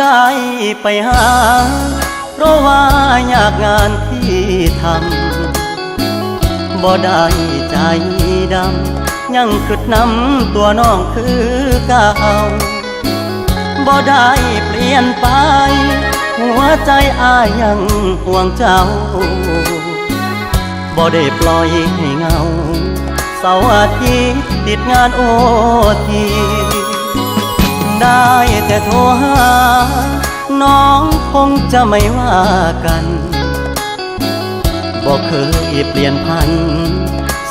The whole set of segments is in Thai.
ได้ไปหา เพราะว่าอยากงานที่ทำบ่ได้ใจดำ ยังคิดนำตัวน้องคือเก่าบ่ได้เปลี่ยนไป หัวใจอายยังห่วงเจ้าบ่ได้ปล่อยให้เงา เสาร์อาทิตย์ติดงานโอที ได้แต่โทรหา น้องคงจะไม่ว่ากันบอกเคยเปลี่ยนพัน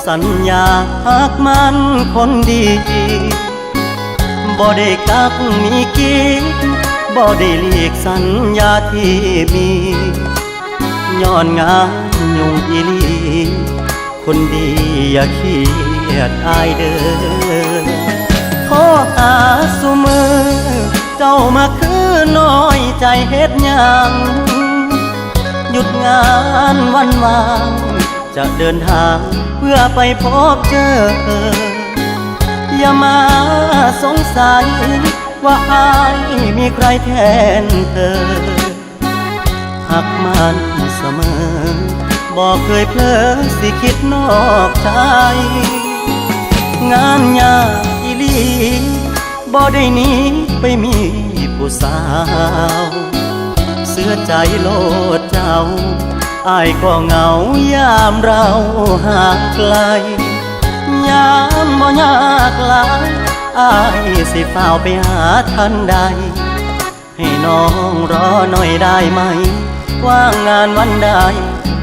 สัญญาหากมันคนดีบ่ได้กักมีกินบ่ได้เลีกสัญญาที่มีย้อนงานยุ่งอีลีคนดีอย่าเครียดอายเด้อ สุมือ เจ้ามาคือน้อยใจเฮ็ดยังหยุดงานวันวางจะเดินทางเพื่อไปพบเจอ อย่ามาสงสัย ว่าอายมีใครแทนเธอหักมันเสมอ บอกเคยเพลอสิคิดนอกใจ บ่ได้หนี้ไปมีผู้สาว เสื้อใจโลดเจ้าอายก็เหงายามเราห่างไกล ยามบ่ยากลายอายสิฝ้าไปหาทันใด ให้น้องรอหน่อยได้ไหม ว่างงานวันใด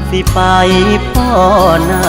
สิไปพ่อนา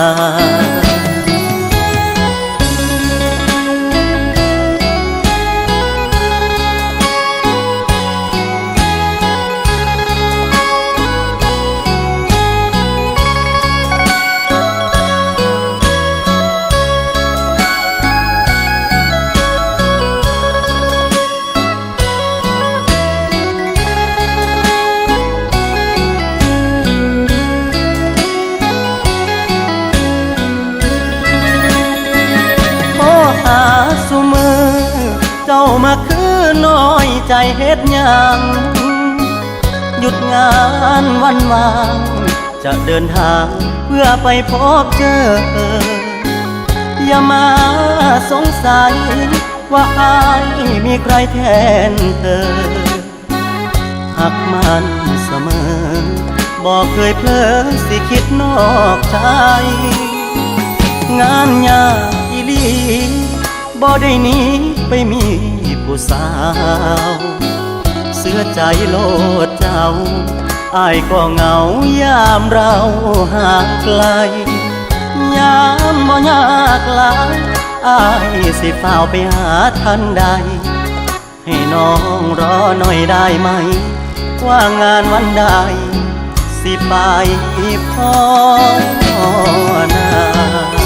มาคือน้อยใจเฮ็ดยังหยุดงานวันวางจะเดินทางเพื่อไปพบเจอ อย่ามาสงสัย ว่าอายมีใครแทนเธอหักมันเสมอ บอกเคยเพลอสิคิดนอกใจ งานยากอีลีบ่ได้นี้ไปมี ผู้สาว เสื้อใจโลดเจ้าอายก็เหงายามเราห่างไกล ยามบ่ยากลายอายสิฝ้าวไปหาทันใด ให้น้องรอหน่อยได้ไหม ว่างานวันใด สิไปพ่อนา